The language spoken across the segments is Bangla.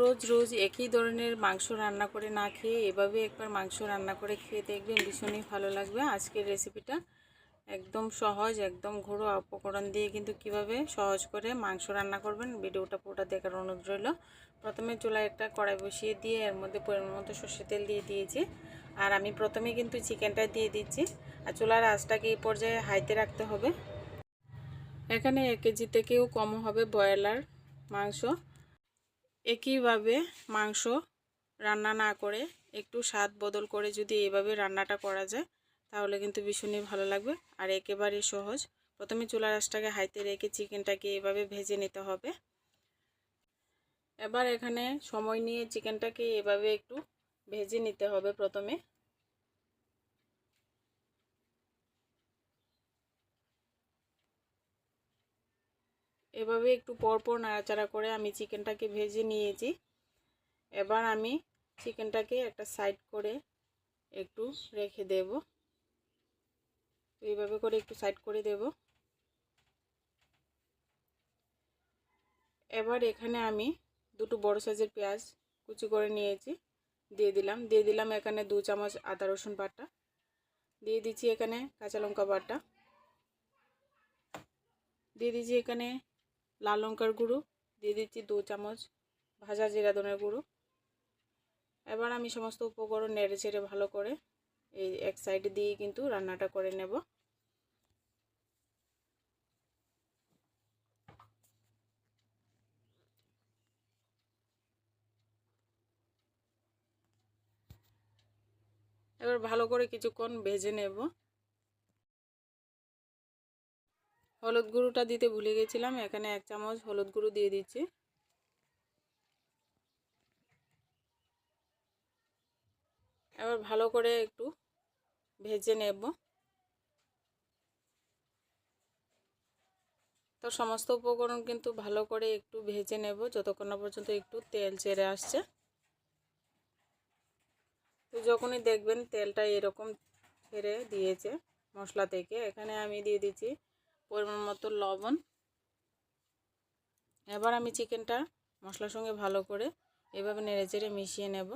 রোজ রোজ একই ধরনের মাংস রান্না করে না খেয়ে এভাবে একবার মাংস রান্না করে খেয়ে দেখবেন ভীষণই ভালো লাগবে। আজকের রেসিপিটা একদম সহজ, একদম ঘরোয়া উপকরণ দিয়ে কিন্তু কীভাবে সহজ করে মাংস রান্না করবেন ভিডিওটা পুরোটা দেখার অনুরোধ রইল। প্রথমে চুলায় একটা কড়াই বসিয়ে দিয়ে এর মধ্যে পরিমাণ মতো সর্ষে তেল দিয়ে দিয়েছি। আর আমি প্রথমে কিন্তু চিকেনটা দিয়ে দিচ্ছি। আর চুলার আঁচটাকে এই পর্যায়ে হাইতে রাখতে হবে। এখানে এক কেজি থেকেও কম হবে ব্রয়লার মাংস। একইভাবে মাংস রান্না না করে একটু স্বাদ বদল করে যদি এইভাবে রান্নাটা করা যায়, তাহলে কিন্তু ভীষণই ভালো লাগবে। আর একেবারে সহজ। প্রথমে চুলা রাসটাকে হাইতে রেখে চিকেনটাকে এভাবে ভেজে নিতে হবে। এবার এখানে সময় নিয়ে চিকেনটাকে এভাবে একটু ভেজে নিতে হবে প্রথমে। এভাবে একটু পরপর নাড়াচাড়া করে আমি চিকেনটাকে ভেজে নিয়েছি। এবার আমি চিকেনটাকে একটা সাইড করে একটু রেখে দেব। এইভাবে করে একটু সাইড করে দেব। এবার এখানে আমি দুটো বড় সাইজের পেঁয়াজ কুচি করে নিয়েছি, দিয়ে দিলাম। দিয়ে দিলাম এখানে দু চামচ আদা রসুন বাটা। দিয়ে দিচ্ছি এখানে কাঁচা লঙ্কা বাটা। দিয়ে দিচ্ছি এখানে লাল লঙ্কার গুঁড়ো, দিয়ে দিচ্ছি দু চামচ ভাজা জিরা ধনের গুঁড়ো। এবার আমি সমস্ত উপকরণ নেড়ে ছেড়ে ভালো করে এই এক সাইডে দিয়ে কিন্তু রান্নাটা করে নেব। এবার ভালো করে কিছুক্ষণ ভেজে নেব। হলুদ গুঁড়োটা দিতে ভুলে গেছিলাম, এখানে এক চামচ হলুদ গুঁড়ো দিয়ে দিচ্ছি। এবার ভালো করে একটু ভেজে নেব। তো সমস্ত উপকরণ কিন্তু ভালো করে একটু ভেজে নেব, যতক্ষণ না পর্যন্ত একটু তেল চেড়ে আসছে। তো যখনই দেখবেন তেলটা এরকম ছেড়ে দিয়েছে মশলা থেকে, এখানে আমি দিয়ে দিচ্ছি পরিমাণ মতো লবণ। এবার আমি চিকেনটা মশলার সঙ্গে ভালো করে এভাবে নেড়ে চেড়ে মিশিয়ে নেব।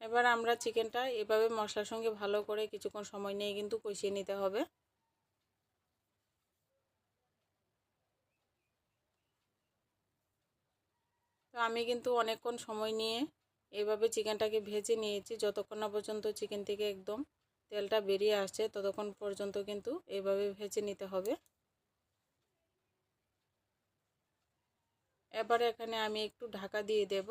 এবার আমরা চিকেনটা এভাবে মশলার সঙ্গে ভালো করে কিছুক্ষণ সময় নিয়ে কিন্তু কষিয়ে নিতে হবে। আমি কিন্তু অনেকক্ষণ সময় নিয়ে এইভাবে চিকেনটাকে ভেজে নিয়েছি। যতক্ষণ না পর্যন্ত চিকেন থেকে একদম তেলটা বেরিয়ে আসছে, ততক্ষণ পর্যন্ত কিন্তু এইভাবে ভেজে নিতে হবে। এবারে এখানে আমি একটু ঢাকা দিয়ে দেব।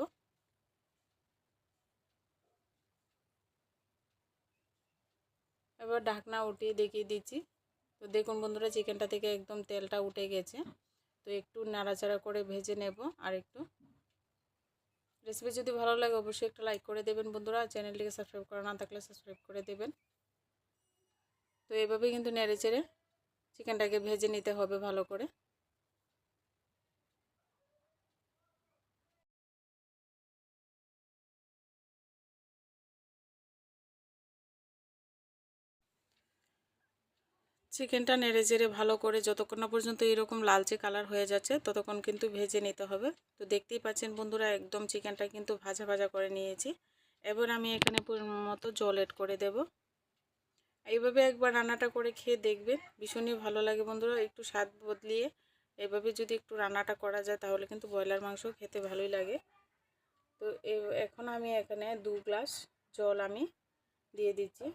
এবার ঢাকনা উঠিয়ে দেখিয়ে দিচ্ছি। তো দেখুন বন্ধুরা, চিকেনটা থেকে একদম তেলটা উঠে গেছে। তো একটু নাড়াচাড়া করে ভেজে নেব আর একটু রেসিপি যদি ভালো লাগে অবশ্যই একটা লাইক করে দেবেন বন্ধুরা। চ্যানেলটিকে সাবস্ক্রাইব করা না থাকলে সাবস্ক্রাইব করে দেবেন। তো এভাবে কিন্তু নেড়ে চেড়ে চিকেনটাকে ভেজে নিতে হবে ভালো করে। চিকেনটা নেড়ে চেড়ে ভালো করে যতক্ষণ না পর্যন্ত এরকম লালচে কালার হয়ে যাচ্ছে, ততক্ষণ কিন্তু ভেজে নিতে হবে। তো দেখতেই পাচ্ছেন বন্ধুরা, একদম চিকেনটা কিন্তু ভাজা ভাজা করে নিয়েছি। এবার আমি এখানে মতো জল এড করে দেব। এইভাবে একবার রান্নাটা করে খেয়ে দেখবেন, ভীষণই ভালো লাগে বন্ধুরা, একটু স্বাদ বদলিয়ে এভাবে যদি একটু রান্নাটা করা যায়, তাহলে কিন্তু ব্রয়লার মাংস খেতে ভালোই লাগে। তো এখন আমি এখানে দু গ্লাস জল আমি দিয়ে দিচ্ছি।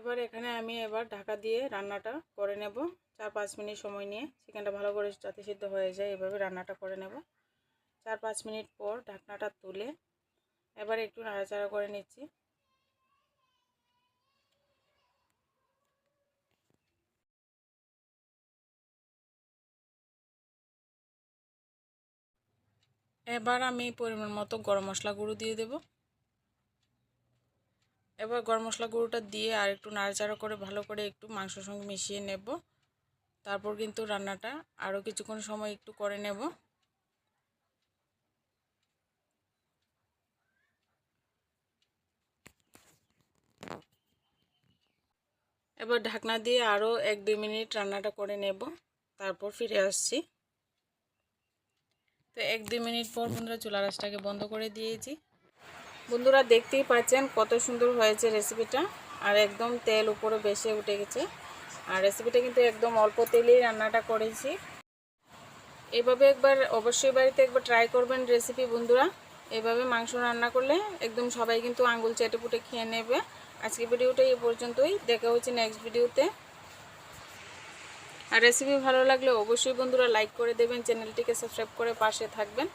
এবার এখানে আমি এবার ঢাকা দিয়ে রান্নাটা করে নেব। চার পাঁচ মিনিট সময় নিয়ে চিকেনটা ভালো করে যাতে সিদ্ধ হয়ে যায়, এভাবে রান্নাটা করে নেব। চার পাঁচ মিনিট পর ঢাকনাটা তুলে এবার একটু নাড়াচাড়া করে নিচ্ছি। এবার আমি পরিমাণ মতো গরম মশলা গুঁড়ো দিয়ে দেবো। এবার গরম মশলা গুঁড়োটা দিয়ে আর একটু নাড়াচাড়া করে ভালো করে একটু মাংসর সঙ্গে মিশিয়ে নেব। তারপর কিন্তু রান্নাটা আরও কিছুক্ষণ সময় একটু করে নেব। এবার ঢাকনা দিয়ে আরও এক দুই মিনিট রান্নাটা করে নেব। তারপর ফিরে আসছি। তো এক দুই মিনিট পর বন্ধুরা চুলা রাসটাকে বন্ধ করে দিয়েছি। বন্ধুরা দেখতেই পাচ্ছেন কত সুন্দর হয়েছে রেসিপিটা আর একদম তেল উপরে বেশি উঠে গেছে। আর রেসিপিটা কিন্তু একদম অল্প তেলেই রান্নাটা করেছি। এভাবে একবার অবশ্যই বাড়িতে একবার ট্রাই করবেন রেসিপি বন্ধুরা। এভাবে মাংস রান্না করলে একদম সবাই কিন্তু আঙ্গুল চেটে পুটে খেয়ে নেবে। আজকে ভিডিওটা এই পর্যন্তই। দেখা হচ্ছে নেক্সট ভিডিওতে। আর রেসিপি ভালো লাগলে অবশ্যই বন্ধুরা লাইক করে দেবেন। চ্যানেলটিকে সাবস্ক্রাইব করে পাশে থাকবেন।